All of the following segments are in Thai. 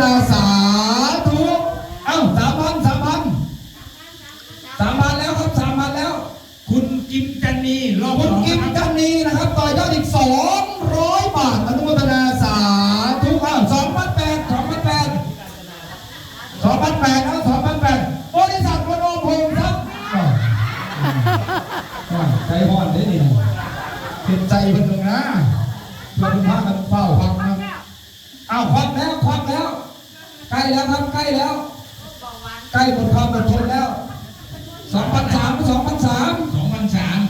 นาสาธุ เอ้าสามพันสามพันสามพันแล้วครับสามพันแล้ว คุณกิมจันนีรอบคุณสองกิมนะครับจันนีนะครับ ต่อยอดอีกสองร้อยบาทอนุโมทนาสาธุอ้าวสองพันแปดสองพันแปดสองพันแปดนะสองพันแปดบริษัทมโนพงศ์ครับอ้าวอ้าวใจห่อนเด้นี่เป็นใจเพิ่นตรงนะเพื่อนพากันเฝ้าฟังนะอ้าวควักแล้วควักแล้ว ใกล้ แล้วครับ ใกล้แล้วใกล้หมดความอดทนแล้วสองพันสามสองพันสามสองพันสาม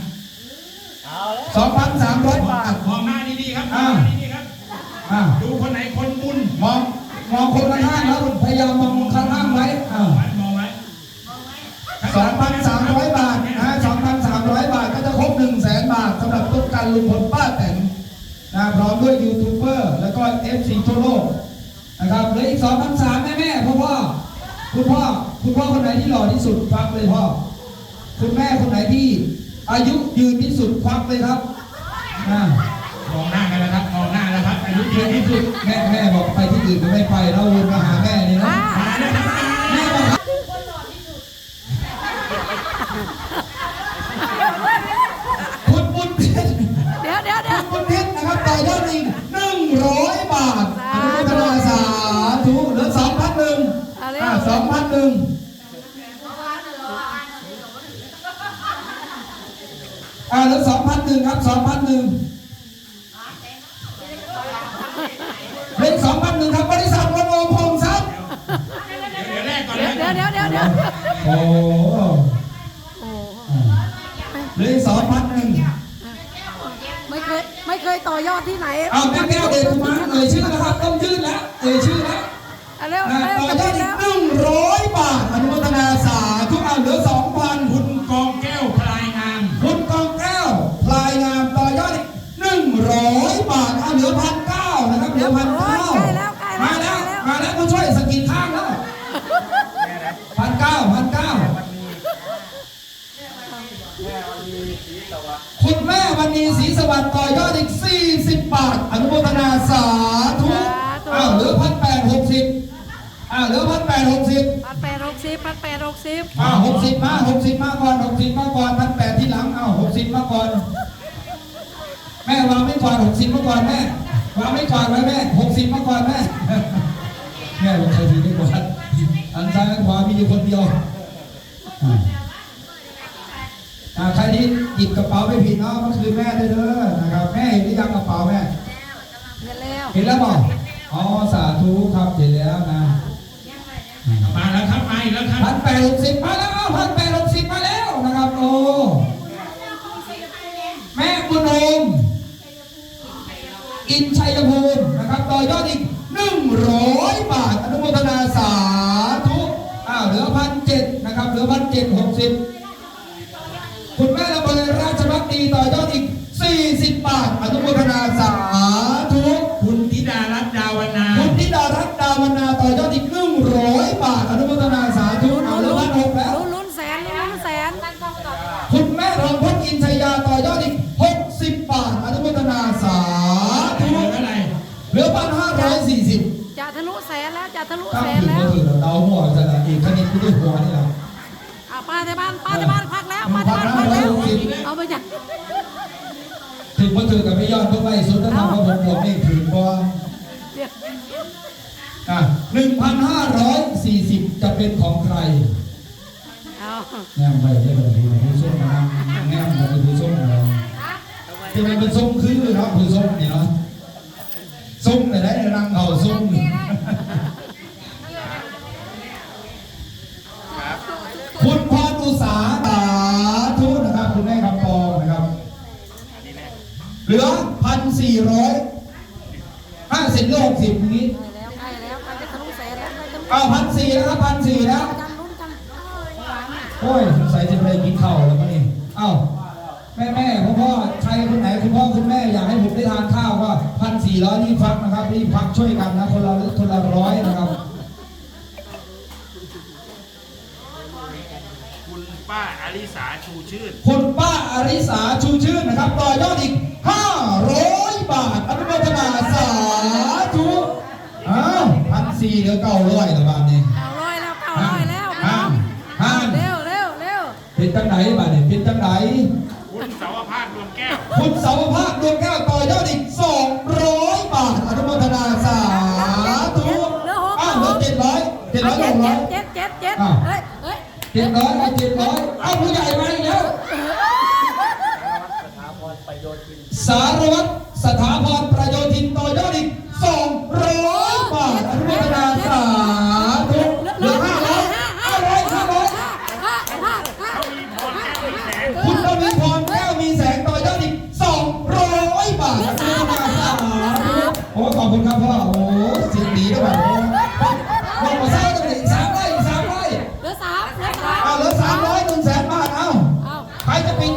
สองพันสามร้อยบาทมองหน้าดีๆครับมอ่าองหน้าดีๆครับอ่าดูคนไหนคนบุญมองมองคนข้างๆแล้วพยายามมองข้างๆไว้อ่ามองไว้มองไว้สองพันสามร้อยบาทนะสองพันสามร้อยบาทก็จะครบหนึ่งแสนบาทสำหรับต้นการลุงพลป้าแตนนะพร้อมด้วยยูทูบเบอร์แล้วก็เอฟซีทั่วโลก นะครับเหลืออีกสองพันสามแม่แม่พ่อพ่อคุณพ่อคุณพ่อคนไหนที่หล่อที่สุดควักเลยพ่อคุณแม่คนไหนที่ อายุยืนที่สุดควักเลยครับอ่ามองหน้ากันแล้วครับมองหน้าแล้วครับอายุเยยือะนที่ที่สุสุดดแม่แม่บอกไปที่อื่นก็ไม่ไปแล้ววนมาหาแม่นี่นะมาแล้วครับแม่บอกคุณบุญเพชรเดี๋ยวเดี๋ยวเดี๋ยวคุณบุญเพชรนะครับต่อยอดอีกหนึ่งร้อยบาทอนุโมทนาสาธุเหลือสองพันหนึ่งอ่า สองพันหนึ่งอ่าเหลือสองพันหนึ่งครับสองพันหนึ่งเลขสองพันหนึ่งครับบริษัทมโนพงศ์ทรัพย์เดี๋ยวแรกก่อนเดี๋ยวนะเดี๋ยวเดี๋ยวเดี๋ยวเดี๋ยวโอ้โอ้เลขสองพันหนึ่งไม่เคยไม่เคยต่อยอดที่ไหนเอาแม่แก้วเดชมาเอ่ยชื่อนะครับต้องยื่นแล้วเอ่ยชื่อแล้วอะเร็วนะเร็วต่อจะยอเป็ดนอีแล้กวหนึ่ง ร้อยบาทอนุโมทนาสาธุเอาเหลือสองพันคุณกองแก้วพลายงาม คุณกองแก้วพลายงามต่อยอดอีกหนึ่งร้อยบาทเอาเหลือพันเก้านะครับเหลือพันเก้ามาแล้วมาแล้วผู้ช่วยสกินข้างแล้วพันเก้าพันเก้าคุณแม่วันนี้ศรีสวัสดิ์ต่อยอดอีกสี่สิบบาทอนุโมทนาสา พันแปดหกสิบอ้าวหกสิบมาหกสิบมาก่อนหกสิบมาก่อนพันแปดที่หลังอ้าวหกสิบมาก่อน แม่วางไม่ก่อนหกสิบมาก่อนแม่วางไม่ก่อนไว้แม่หกสิบมาก่อนแม่แม่บอกใครถือไม่ก่อนอันซ้ายอันขวามีอยู่คนเดียวอ่าอ่าใครที่หยิบกระเป๋าไม่ผิดเนาะก็คือแม่ได้เด้อนะครับแม่เห็นหรือยังกระเป๋าแม่เดี๋ยวเร็วเห็นแล้วบอกอ๋อสาธุครับเห็นแล้วนะ มาแล้วครับมาอีกแล้วครับพันแปดหกสิบมาแล้วพันแปดหกสิบมาแล้วนะครับโอ้แม่บุญโฮมอินชัยภูมินะครับต่อยอดอีกหนึ่งร้อยบาทอนุโมทนาสาธุอ้าวเหลือพันเจ็ดนะครับเหลือพันเจ็ดหกสิบคุณแม่ระเบิดราชพักดีต่อยอดอีกสี่สิบบาทอนุโมทนาสาธุ ทะลุแสนแล้วจะทะลุครับแสนถึงแล้ก็วถึงเราเดาหัวจะละอีกคณิตไม่ได้หัวนี่แหละอะป้าที่บ้านป้าที่บ้านพักแล้วป้าที่บ้านพักแล้ว เอาไปจ้ะถึงมาถึงกับไม่ยอดเพิ่งไล่สุดแล้วทำว่าผมผมนี่ถึงพอเดี๋ยวอะหนึ่งพันห้าร้อยสี่สิบจะเป็นของใครเอาแง่ไปได้แบบนี้ผู้ส้มนะแง่แบบผู้ส้มนะที่มันเป็นส้มคือเนาะผู้ส้มนี่เนาะส้มแต่ได้ในรังเขาส้ม คุณพรอุสาสาธุนะครับ คุณแม่คำปองนะครับ เหลือพันสี่ร้อย คุณป้าอาริสาชูชื่น คุณป้าอาริสาชูชื่นนะครับต่อยอดอีก 500 บาทอนุโมทนาสาธุอ้าวพันสี่เหลือเก้าร้อยละบาทนี่เก้าร้อยแล้วเก้าร้อยแล้วพี่ห้าน้องห้าเร็วเร็วเร็วเป็นจังไหนบาทนี่เป็นจังไหนคุณเสาวภาคดวงแก้ว คุณเสาวภาคดวงแก้วต่อยอดอีกสอง เฮ้ยเจ็ดร้อยเอาเจ็ดร้อย เอาผู้ใหญ่มาอีกแล้วสาร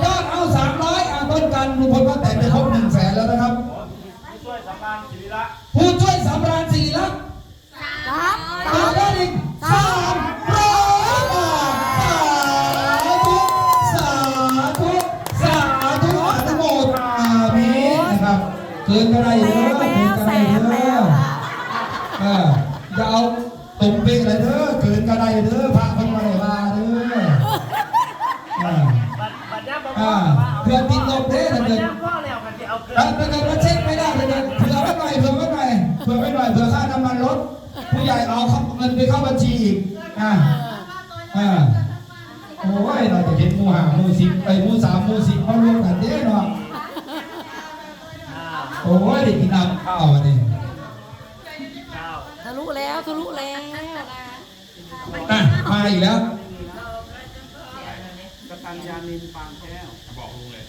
ยอดเอาสามร้อยเอาต้นกันลุงพลก็แต่งไปครบหนึ่งแสนแล้วนะครับ ผู้ช่วยสำราญศิริรักษ์สามต่อยอดอีกสามร้อยบาทสาธุสาธุสาธุอนุโมทนามินะครับเกินก็ได้เยอะเกินก็ได้เยนแล้วอะเอออย่าเอาตุ่มเป๊กอะไรเด้อเกินก็ได้เด้อื่อติดลบเด้อถ้าเกิดแล้วถ้าเกิดว่าเช็คไม่ได้ถ้าเกิดเผื่อไว้หน่อยเผื่อไว้หน่อยเผื่อไว้หน่อยเผื่อค่าน้ำมันรถผู้ใหญ่เอาเงินไปเข้าบัญชีอีกอ่าอ่าโอ้ยเราจะเห็นหมูหามูสิบไอ้ยหมูสามมูสิบมารวมกันเด้เนาะโอ้ยได้กินน้ำข้าวอันนี้ทะลุแล้วทะลุแล้วอะมาอีกแล้ว บอกลุงเลย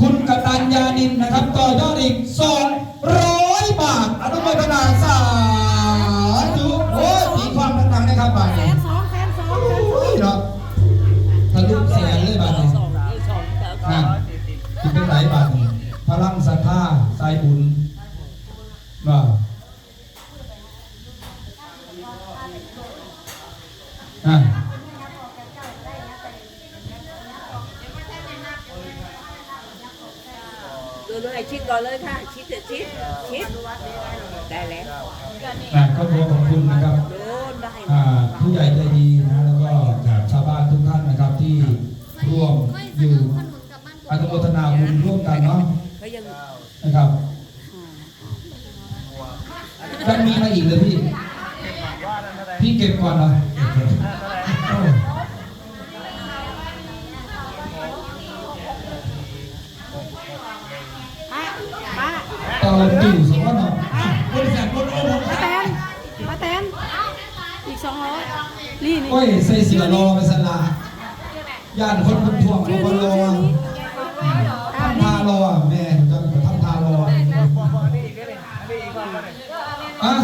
คุณกตัญญานินนะครับ ต่อยอดอีกสอง ได้แล้วอะก็ขอขอบคุณนะครับโดนได้อ่าผู้ใหญ่ใจดีนะแล้วก็ชาวบ้านทุกท่านนะครับที่ร่วมอยู่อนุโมทนาบุญร่วมกันเนาะเขายังนะครับจะมีมาอีกเลยพี่ พี่เก็บก่อนเห นี่นี่โอ้ยใส่เสียรอไปสลาย่านคนคนทวงชื่อคนนี้รอชื่อนี้อ่าทำนี่ทารอแม่จะทำทารออะ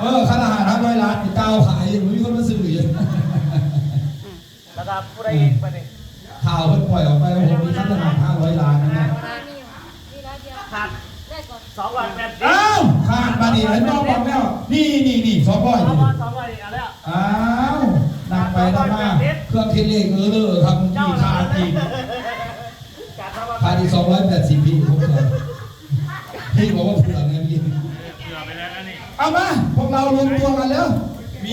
เออขนาดห้าร้อยล้านเจ้าขายยังไม่มีคนมาซื้ออยู่นะครับผู้ใดเองไปนี่ข่าวเพิ่งปล่อยออกไปว่าผมมีค่าตลาดห้าร้อยล้านนะเนี่ยขาดสองร้อยแปดสิบอ้าวขาดมาดิไอ้น้องบอกแล้วนี่นี่นี่สองร้อย มาเครื่องคิดเลขเออเลอครับมีขาดอีกการทำว่าขาดอีกสองร้อยแปดสิบพี่ผมเลยพี่บอกว่าเผื่อไงพี่เผื่อไปแล้วนะนี่เอามาพวกเรารวมตัวกันแล้ว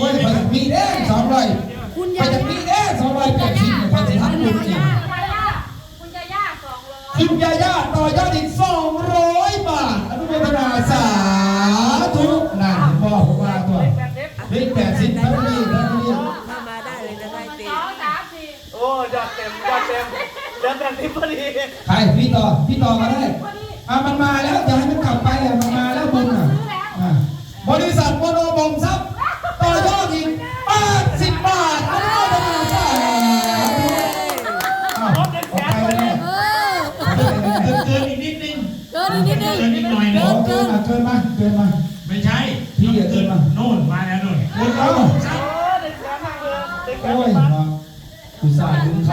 โอ้ยมีเด้สองร้อย ยอดเต็มยอดเต็มเดือนแปดสิบพอดีใครพี่ต่อพี่ต่อมาได้อะมันมาแล้วอย่าให้มันกลับไปอะมันมาแล้วบุญอะอะบริษ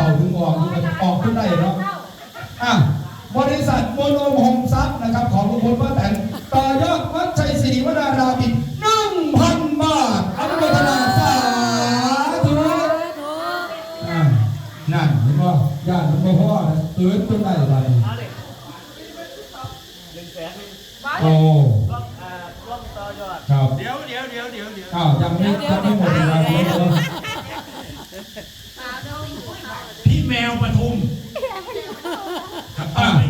ส่าห์ดึงเข่าดึงออกดึงออกขึ้นได้เนาะอะบริษัทโมโนโฮมซับนะครับของลุงพลป้าแตนต่อยอดวัดชัยศรีวราราบินหนึ่งพันบาทอนุโมทนาสาธุอะนั่นเห็นบ่ญาติหลวงพ่อนะตื่นขึ้นได้เลยเอาดิหนึ่งแสนหนึ่งโอ้ร่องอ่าร่องต่อยอดครับเดี๋ยวเดี๋ยวเดี๋ยวอ้าวยังไม่ยังไม่หมด Ah.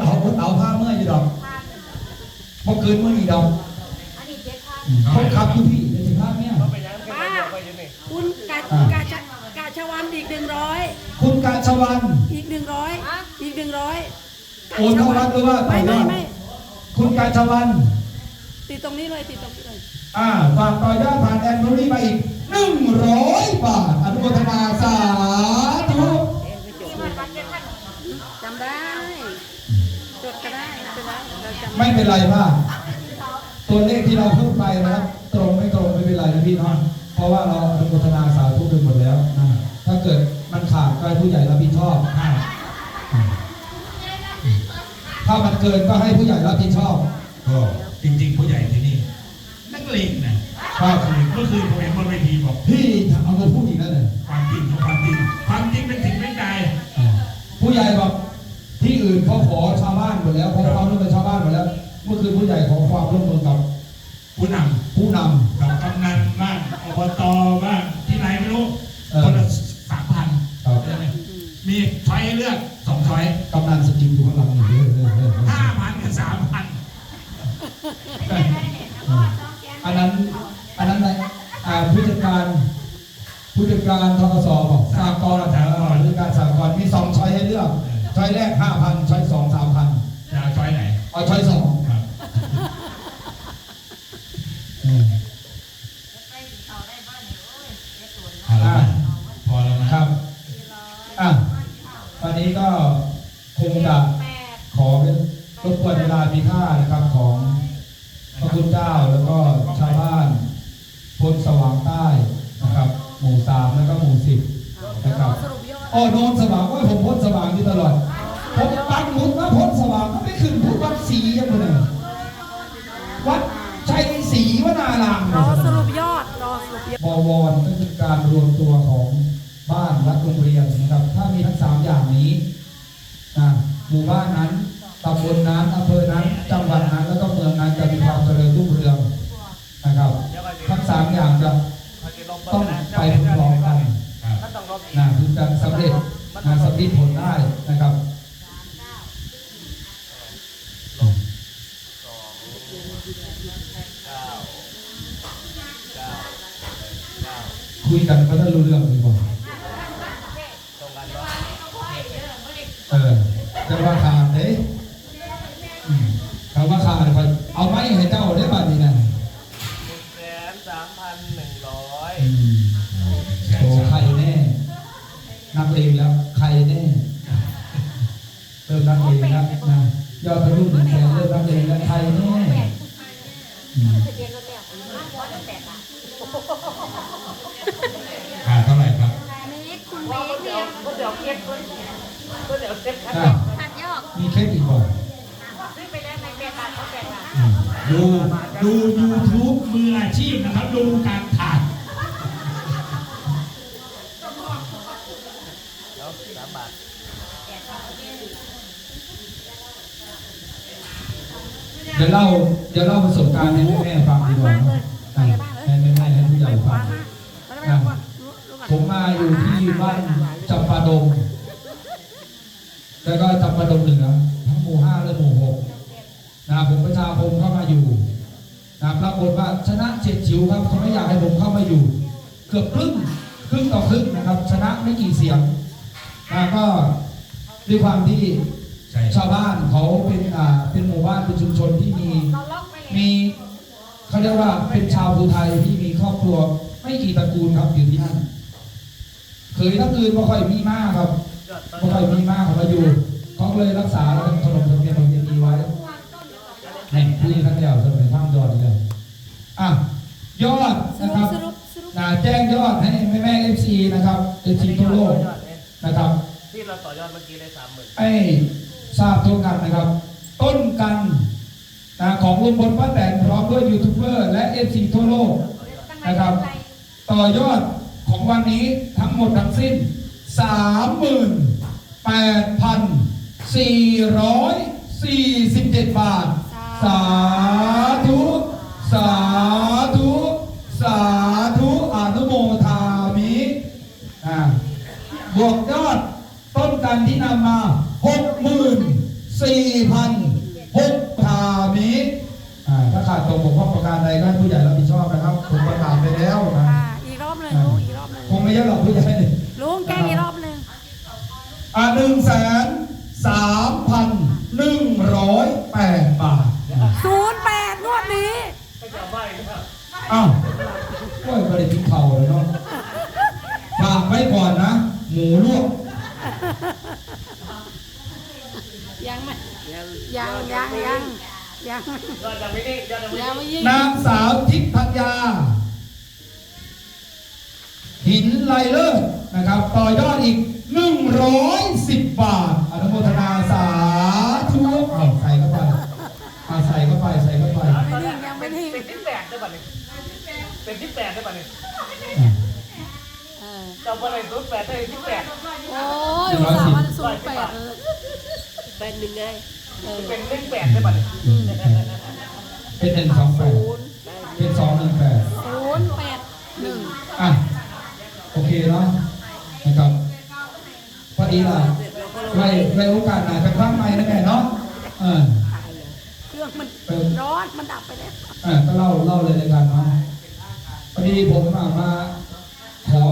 เอาอดเอาผ้าเมื่อยอยู่ดอกบ่เกินเมื่อนี้ดอกอันนี้เจ็ดพันคนขับอยู่พี่ในสิบห้าเนี่ยป้าคุณกาอ่ากาชะกาชวันอีกหนึ่งร้อยคุณกาชวันอีกหนึ่งร้อยอีกหนึ่งร้อยโอนเข้าวัดหรือว่าต่ไม่อยไม่อดไม่คุณกาชวันติดตรงนี้เลยติดตรงนี้เลยอ่าฝากต่อยอดผ่านแอนโทนีมาอีกหนึ่งร้อยบาทอนุโมทนาสาธุจำได้จดก็ ได้ไม่เป็นไรเราจำไม่เป็นไรพ่าตัวเลขที่เราพูดไปนะครับตรงไม่ตรงไม่เป็นไรนะพี่เนาะเพราะว่าเราอนุโมทนาสาธุไปหมดแล้วนะถ้าเกิดมันขาดก็ให้ผู้ใหญ่รับผิดชอบอ่าถ้ามันเกินก็ให้ผู้ใหญ่รับผิดชอบก็จริง ๆ ผู้ใหญ่ที่นี่นักเลงนะครับเมื่อคืนผมเห็นบนเวทีบอกพี่เอามาพูดอีกแล้วเนี่ยความจริงของความจริงความจริงเป็นสิ่งไม่ตายผู้ใหญ่บอกที่อื่นเขาขอ ก็คือผู้ใหญ่ขอความร่วมมือกับผู้นำกับกำนันบ้างอบตบ้างที่ไหนไม่รู้ เออ คนละสามพันำครับ มีช้อยให้เลือกสองช้อย กำนันสกิลอยู่ข้างหลังอยู่เด้อเด้อเด้อเด้อ ห้าพันกับสามพัน อันนั้นอันนั้นอะไรอ่าผู้จัดการผู้จัดการทกสบอกสากลสากลผู้จัดการสากลมีสองช้อยให้เลือกช้อยแรกห้าพันช้อยสองสามพัน จะเอาช้อยไหน เอาช้อยสอง ครับ อืม พอแล้วนะพอแล้วนะครับ อะวันนี้ก็คงจะขอเป็นรบกวนเวลามีค่านะครับของพระคุณเจ้าแล้วก็ชาวบ้านพลสว่างใต้นะครับ หมู่สามแล้วก็หมู่สิบนะครับสรุปยอดอ๋อโนนสว่างว่าผมพ้นสว่างอยู่ตลอดผมปังหมุดว่าพ้นสว่างก็ไม่ขึ้นพูดวัดศรียังไงเนี่ยวัดชัยศรีวนารามรอสรุปยอดรอสรุปยอดบวรก็คือการรวมตัวของบ้านวัดโรงเรียนนะครับ ถ้ามีทั้งสามอย่างนี้นะหมู่บ้านนั้น ตำบลนั้นอำเภอนั้นจังหวัดนั้นแล้วก็เมืองนั้นจะมีความเจริญรุ่งเรืองนะครับทั้งสามอย่างจะต้องไปพร้อมกันนต้องรบนะถึงจะสำเร็จงานสำเร็จผลได้นะครับคุยกันก็จะรู้เรื่อง ก็เดี๋ยวเก็บครับอะมีเคล็ดอีกบ่อืมดูดูยูทูบมืออาชีพนะครับ ดูการขาดแล้วสามบาทเดี๋ยวเล่าเดี๋ยวเล่าประสบการณ์ให้แม่ฟังดีกว่าเนอะอะให้แม่แม่ให้ผู้ใหญ่ฟังอะผมมาอยู่ที่บ้านจำปาดง แล้วก็จำปาดงเหนือทั้งหมู่ห้าและหมู่หกนะผมประชาคมเข้ามาอยู่นะปรากฏว่าชนะเจ็ดชิวครับเขาไม่อยากให้ผมเข้ามาอยู่ เกือบครึ่งครึ่งต่อครึ่งนะครับ ชนะไม่กี่เสียงนะก็ด้วยความที่ชชาวบ้านเขาเป็นอ่าเป็นหมู่บ้านเป็นชุมชนที่มีมีเขาเรียกว่าเป็นชาวภูไทยที่มีครอบครัวไม่กี่ตระกูลครับอยู่ที่นั่นเคยทั้งอื่นไม่ค่อยมีมากครับ ยอดต้นไม่ค่อยมีมากเขามาอยู่เขาก็เลยรักษาแล้วก็ขนมธรรมเนียมประเพณีไว้แห่งที่ท่านเดียวสมัยข้ามดอนเลยอะยอดนะครับนะแจ้งยอดให้แม่แม่เอฟซีนะครับเอฟซีทั่วโลกนะครับที่เราต่อยอดเมื่อกี้ได้สามหมื่นให้ทราบทั่วกันนะครับ ต้นกันนะของลุงพลป้าแตนพร้อมด้วยยูทูบเบอร์และเอฟซีทั่วโลกนะครับ ต่อยอดของวันนี้ทั้งหมดทั้งสิ้น 38,447บาทสา อ้าวกล้วยบริทิ้งเข่าเลยเนาะฝากไว้ก่อนนะ หมูลวกยังไหมยังยังยังยังยอดยังไม่นิ่งยอดยังไม่ยังนิ่งไม่ยิ่งนางสาวทิพยาหินไลเลอร์นะครับ ต่อยอดอีก110บาท อนุโมทนาสาธุเอาใส่เข้าไปเอาใส่เข้าไป ใส่เข้าไปไม่นิ่งยังไม่นิ่งเป็นที่แปดได้ป่ะเนี่ย เป็นที่แปดได้ป่ะเนี่ยเออจำอะไรศูนย์แปดได้ที่แปดโอ้ยอุตส่าห์วันศูนย์แปดเลยเป็นหนึ่งไงเออเป็นเลขแปดได้ป่ะเนี่ยเป็นหนึ่งสองแปดเป็นสองหนึ่งแปดศูนย์แปดหนึ่งอะโอเคเนาะนะครับพอดีล่ะไว้ไว้โอกาสหน้าจะครั้งใหม่นะแม่เนาะเออเครื่องมันร้อนมันดับไปแล้วเออก็เล่าเล่าเลยในการเนาะ วันนี้ผมมาขอ